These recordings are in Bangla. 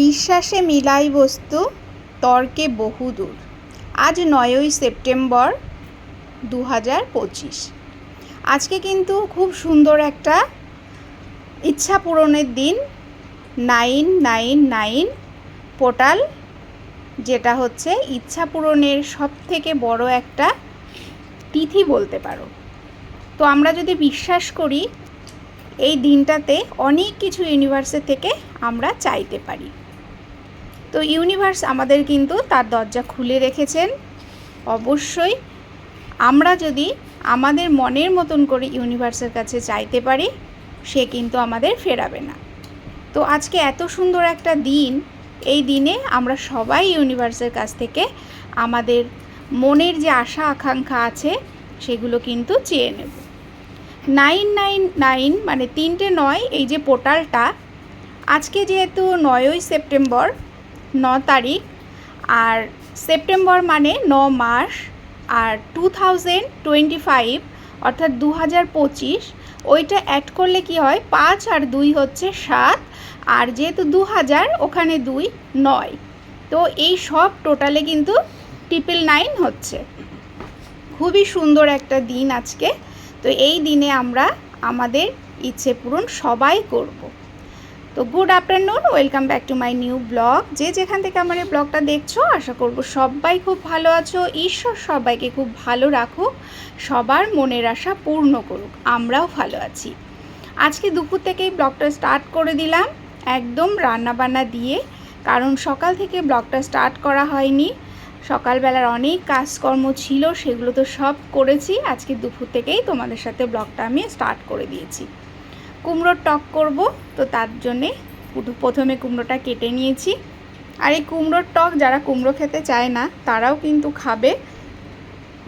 বিশ্বাসে মিলাই বস্তু, তর্কে বহুদূর। আজ নয়ই সেপ্টেম্বর দু হাজার পঁচিশ। আজকে কিন্তু খুব সুন্দর একটা ইচ্ছা পূরণের দিন। নাইন নাইন নাইন পোর্টাল, যেটা হচ্ছে ইচ্ছা পূরণের সব থেকে বড় একটা তিথি বলতে পারো। তো আমরা যদি বিশ্বাস করি এই দিনটাতে অনেক কিছু ইউনিভার্সের থেকে আমরা চাইতে পারি। তো ইউনিভার্স আমাদের কিন্তু তার দরজা খুলে রেখেছেন। অবশ্যই আমরা যদি আমাদের মনের মতন করে ইউনিভার্সের কাছে চাইতে পারি, সে কিন্তু আমাদের ফেরাবে না। তো আজকে এত সুন্দর একটা দিন, এই দিনে আমরা সবাই ইউনিভার্সের কাছ থেকে আমাদের মনের যে আশা আকাঙ্ক্ষা আছে, সেগুলো কিন্তু চেয়ে নেব। নাইন নাইন নাইন মানে তিনটে নয়, এই যে পোর্টালটা। আজকে যেহেতু নয়ই সেপ্টেম্বর, ন তারিখ, আর সেপ্টেম্বর মানে ন মাস, আর টু থাউজেন্ড টোয়েন্টি ফাইভ অর্থাৎ দু হাজার পঁচিশ, ওইটা অ্যাড করলে কি হয়? পাঁচ আর দুই হচ্ছে সাত, আর যেহেতু দু হাজার, ওখানে দুই নয়। তো এই সব টোটালে কিন্তু ট্রিপল নাইন হচ্ছে। খুবই সুন্দর একটা দিন আজকে। তো এই দিনে আমরা আমাদের ইচ্ছে পূরণ সবাই করব। তো good afternoon welcome back to my new blog যে যেখান থেকে আমার এই ব্লগটা দেখছ, আশা করব সবাই খুব ভালো আছো। ঈশ্বর সবাইকে খুব ভালো রাখুক, সবার মনের আশা পূর্ণ করুক, আমরাও ভালো আছি। আজকে দুপুর থেকেই ব্লগটা স্টার্ট করে দিলাম, একদম রান্নাবান্না দিয়ে, কারণ সকাল থেকে ব্লগটা স্টার্ট করা হয়নি। সকালবেলার অনেক কাজকর্ম ছিল, সেগুলো তো সব করেছি। আজকে দুপুর থেকেই তোমাদের সাথে ব্লগটা আমি স্টার্ট করে দিয়েছি। কুমড়োর টক করব, তো তার জন্যে প্রথমে কুমড়োটা কেটে নিয়েছি। আর এই কুমড়োর টক যারা কুমড়ো খেতে চায় না, তারাও কিন্তু খাবে,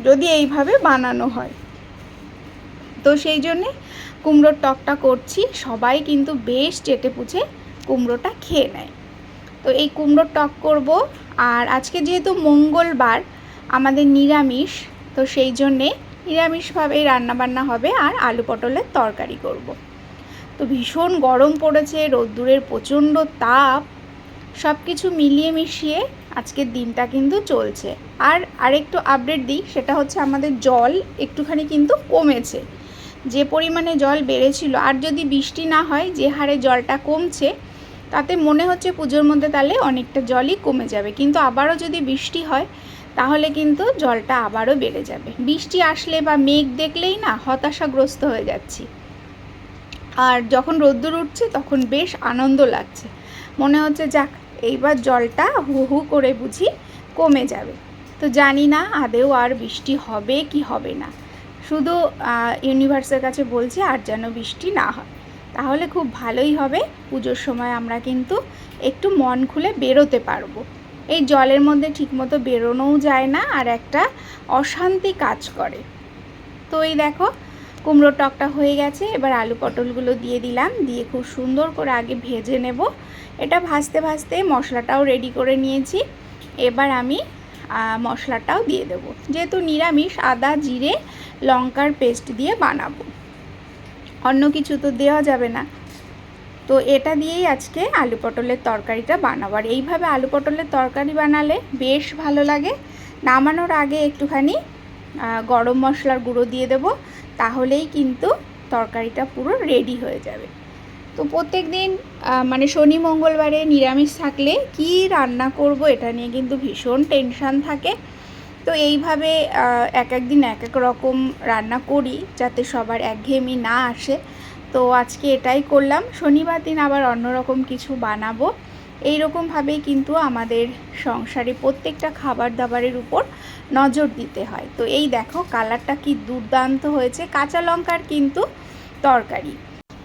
যদি এইভাবে বানানো হয়। তো সেই জন্যে কুমড়োর টকটা করছি। সবাই কিন্তু বেশ চেটে পুচে কুমড়োটা খেয়ে নেয়। তো এই কুমড়োর টক করব আর আজকে যেহেতু মঙ্গলবার, আমাদের নিরামিষ, তো সেই জন্যে নিরামিষভাবেই রান্নাবান্না হবে আর আলু পটলের তরকারি করব। তো ভীষণ গরম পড়েছে, রোদ্দুরের প্রচণ্ড তাপ সব কিছু মিলিয়ে মিশিয়ে আজকের দিনটা কিন্তু চলছে আর আরেকটু আপডেট দিই, সেটা হচ্ছে আমাদের জল একটুখানি কিন্তু কমেছে যে পরিমাণে জল বেড়েছিল, আর যদি বৃষ্টি না হয়, যে হারে জলটা কমছে তাতে মনে হচ্ছে পুজোর মধ্যে তাহলে অনেকটা জলই কমে যাবে। কিন্তু আবারও যদি বৃষ্টি হয়, তাহলে কিন্তু জলটা আবারও বেড়ে যাবে। বৃষ্টি আসলে বা মেঘ দেখলেই না হতাশাগ্রস্ত হয়ে যাচ্ছি। আর যখন রোদ্দুর উঠছে, তখন বেশ আনন্দ লাগছে। মনে হচ্ছে, যাক, এইবার জলটা হু হু করে বুঝি কমে যাবে। তো জানি না আদেও আর বৃষ্টি হবে কি হবে না। শুধু ইউনিভার্সের কাছে বলছি, আর যেন বৃষ্টি না হয়। তাহলে খুব ভালোই হবে। পুজোর সময় আমরা কিন্তু একটু মন খুলে বেরোতে পারব। এই জলের মধ্যে ঠিকমতো বেরোনোও যায় না আর একটা অশান্তি কাজ করে। তো এই দেখো কুমড়ো টকটা হয়ে গেছে। এবার আলু পটলগুলো দিয়ে দিলাম। দিয়ে খুব সুন্দর করে আগে ভেজে নেব। এটা ভাজতে ভাজতে মশলাটাও রেডি করে নিয়েছি। এবার আমি মশলাটাও দিয়ে দেব। যেহেতু নিরামিষ, আদা, জিরে, লঙ্কার পেস্ট দিয়ে বানাবো। অন্য কিছু তো দেওয়া যাবে না। তো এটা দিয়েই আজকে আলু পটলের তরকারিটা বানাবো। আর এইভাবে আলু পটলের তরকারি বানালে বেশ ভালো লাগে। নামানোর আগে একটুখানি গরম মশলার গুঁড়ো দিয়ে দেব। তাহলেই কিন্তু তরকারিটা পুরো রেডি হয়ে যাবে। তো প্রত্যেক দিন মানে শনি, মঙ্গলবারে নিরামিষ থাকলে কি রান্না করব এটা নিয়ে কিন্তু ভীষণ টেনশান থাকে। তো এইভাবে এক এক দিন এক এক রকম রান্না করি যাতে সবার একঘেয়েমি না আসে। তো আজকে এটাই করলাম। শনিবার দিন আবার অন্যরকম কিছু বানাবো। এইরকমভাবেই কিন্তু আমাদের সংসারে প্রত্যেকটা খাবার দাবারের উপর নজর দিতে হয়। তো এই দেখো কালারটা কি দুর্দান্ত হয়েছে। কাঁচা লঙ্কার কিন্তু তরকারি।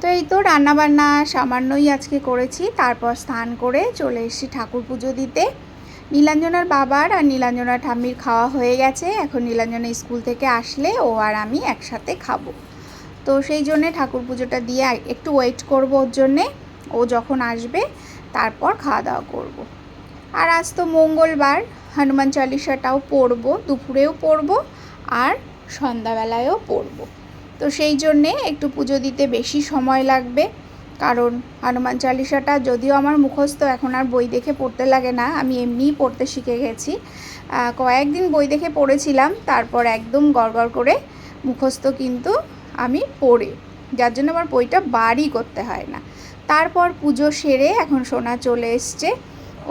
তো এই তো রান্নাবান্না সামান্যই আজকে করেছি। তারপর স্নান করে চলে এসেছি ঠাকুর পুজো দিতে। নীলাঞ্জনার বাবার আর নীলাঞ্জনার ঠাম্মির খাওয়া হয়ে গেছে। এখন নীলাঞ্জনা স্কুল থেকে আসলে ও আর আমি একসাথে খাব। তো সেই জন্যে ঠাকুর পুজোটা দিয়ে একটু ওয়েট করব ওর জন্যে। ও যখন আসবে, তারপর খাওয়া দাওয়া করব। আর আজ তো মঙ্গলবার, হনুমান চালিসাটাও পড়ব, দুপুরেও পড়ব আর সন্ধ্যাবেলায়ও পড়ব। তো সেই জন্যে একটু পুজো দিতে বেশি সময় লাগবে। কারণ হনুমান চালিসাটা যদিও আমার মুখস্থ, এখন আর বই দেখে পড়তে লাগে না, আমি এমনিই পড়তে শিখে গেছি। কয়েকদিন বই দেখে পড়েছিলাম, তারপর একদম গড়গড় করে মুখস্থ কিন্তু আমি পড়ে। যার জন্য আমার বইটা বারই করতে হয় না। তারপর পুজো সেরে এখন সোনা চলে এসছে,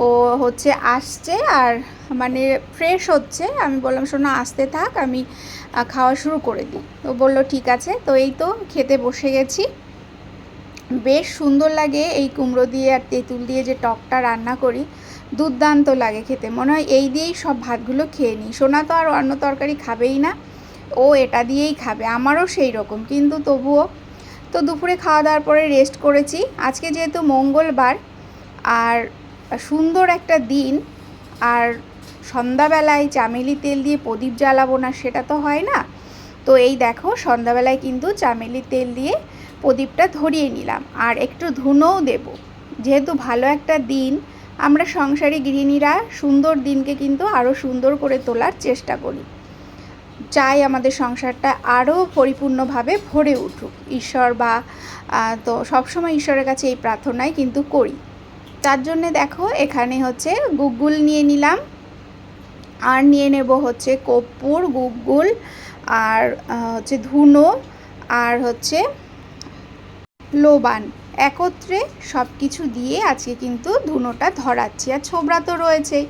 ও হচ্ছে আসছে আর মানে ফ্রেশ হচ্ছে। আমি বললাম, সোনা, আসতে থাক, আমি খাওয়া শুরু করে দিই। তো বলল, ঠিক আছে। তো এই তো খেতে বসে গেছি। বেশ সুন্দর লাগে এই কুমড়ো দিয়ে আর তেঁতুল দিয়ে যে টকটা রান্না করি। দুর্দান্ত লাগে খেতে। মনে হয় এই দিয়েই সব ভাতগুলো খেয়ে নিই। সোনা তো আর অন্য তরকারি খাবেই না। ও এটা দিয়েই খাবে। আমারও সেই রকম। কিন্তু তবুও তো দুপুরে খাওয়া দাওয়ার পরে রেস্ট করেছি। আজকে যেহেতু মঙ্গলবার আর সুন্দর একটা দিন আর সন্ধ্যাবেলায় চামেলি তেল দিয়ে প্রদীপ জ্বালাবো না সেটা তো হয় না। তো এই দেখো সন্ধ্যাবেলায় কিন্তু চামেলি তেল দিয়ে প্রদীপটা ধরিয়ে নিলাম, আর একটু ধুনোও দেব। যেহেতু ভালো একটা দিন, আমরা সংসারী গৃহিণীরা সুন্দর দিনকে কিন্তু আরও সুন্দর করে তোলার চেষ্টা করি। চাই আমাদের সংসারটা আরও পরিপূর্ণভাবে ভরে উঠুক। ঈশ্বর বা তো সবসময় ঈশ্বরের কাছে এই প্রার্থনাই কিন্তু করি। তার জন্যে দেখো, এখানে হচ্ছে গুগল নিয়ে নিলাম। আর নিয়ে নেব হচ্ছে কর্পূর গুগল আর হচ্ছে ধুনো, আর হচ্ছে লোবান। একত্রে সব কিছু দিয়ে আজকে কিন্তু ধুনোটা ধরাচ্ছি আর ছোবড়া তো রয়েছেই।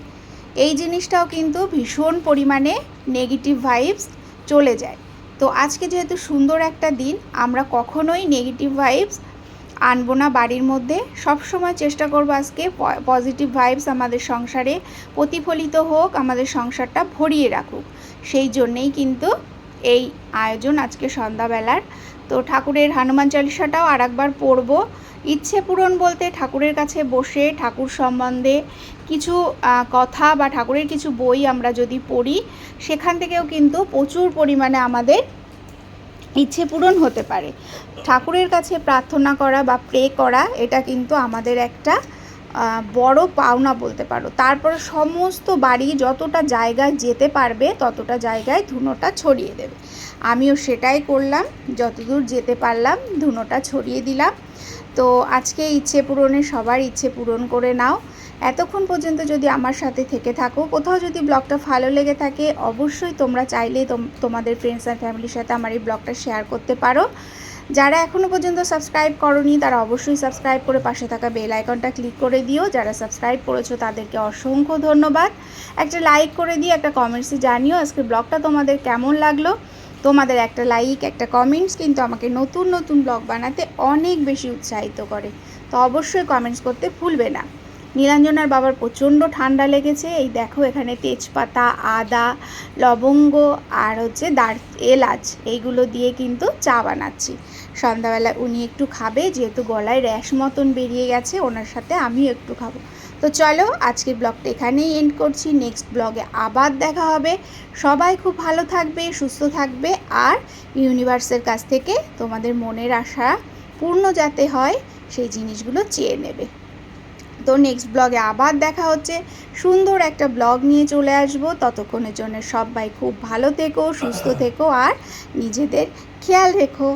এই জিনিসটাও কিন্তু ভীষণ পরিমাণে নেগেটিভ ভাইবস চলে যায়। তো আজকে যেহেতু সুন্দর একটা দিন, আমরা কখনোই নেগেটিভ ভাইবস আনব না বাড়ির মধ্যে। সব সময় চেষ্টা করব আজকে পজিটিভ ভাইবস আমাদের সংসারে প্রতিফলিত হোক, আমাদের সংসারটা ভরিয়ে রাখুক। সেই জন্যেই কিন্তু এই আয়োজন আজকে সন্ধ্যাবেলার তো ঠাকুরের হনুমান চালিসাটাও আর একবার পড়ব। ইচ্ছে পূরণ বলতে ঠাকুরের কাছে বসে, ঠাকুর সম্বন্ধে কিছু কথা বা ঠাকুরের কিছু বই আমরা যদি পড়ি, সেখান থেকেও কিন্তু প্রচুর পরিমাণে আমাদের ইচ্ছে পূরণ হতে পারে। ঠাকুরের কাছে প্রার্থনা করা বা প্রে করা, এটা কিন্তু আমাদের একটা বড় পাওনা বলতে পারো। তারপর সমস্ত বাড়ি যতটা জায়গায় যেতে পারবে, ততটা জায়গায় ধুনোটা ছড়িয়ে দেবে। আমিও সেটাই করলাম, যতদূর যেতে পারলাম, ধুনোটা ছড়িয়ে দিলাম। তো আজকে ইচ্ছে পূরণে, সবার ইচ্ছে পূরণ করে নাও। এতক্ষণ পর্যন্ত যদি আমার সাথে থেকে থাকো, কোথাও যদি ব্লগটা ভালো লেগে থাকে, অবশ্যই তোমরা চাইলে তোম- তোমাদের ফ্রেন্ডস অ্যান্ড ফ্যামিলির সাথে আমার এই ব্লগটা শেয়ার করতে পারো। যারা এখনও পর্যন্ত সাবস্ক্রাইব করনি, তারা অবশ্যই সাবস্ক্রাইব করে পাশে থাকা বেল আইকনটা ক্লিক করে দিও। যারা সাবস্ক্রাইব করেছ, তাদেরকে অসংখ্য ধন্যবাদ। একটা লাইক করে দিয়ে একটা কমেন্টসে জানিও আজকে ব্লগটা তোমাদের কেমন লাগল। তোমাদের একটা লাইক একটা কমেন্টস কিন্তু আমাকে নতুন নতুন ব্লগ বানাতে অনেক বেশি উৎসাহিত করে। তো অবশ্যই কমেন্টস করতে ভুলবে না। নীলাঞ্জনার বাবার প্রচণ্ড ঠান্ডা লেগেছে। এই দেখো এখানে তেজপাতা, আদা, লবঙ্গ আর হচ্ছে দার, এলাচ এইগুলো দিয়ে কিন্তু চা বানাচ্ছি। সন্ধ্যাবেলা উনি একটু খাবে, যেহেতু গলায় র্যাশ মতন বেরিয়ে গেছে, ওনার সাথে আমিও একটু খাব। তো চলো আজকের ব্লগটা এখানেই এন্ড করছি। নেক্সট ব্লগে আবার দেখা হবে। সবাই খুব ভালো থাকবে, সুস্থ থাকবে আর ইউনিভার্সের কাছ থেকে তোমাদের মনের আশা পূর্ণ যাতে হয়, সেই জিনিসগুলো চেয়ে নেবে। তো নেক্সট ব্লগে আবার দেখা হচ্ছে। সুন্দর একটা ব্লগ নিয়ে চলে আসব। ততক্ষণের জন্য সবাই খুব ভালো থেকো, সুস্থ থেকো আর নিজেদের খেয়াল রেখো।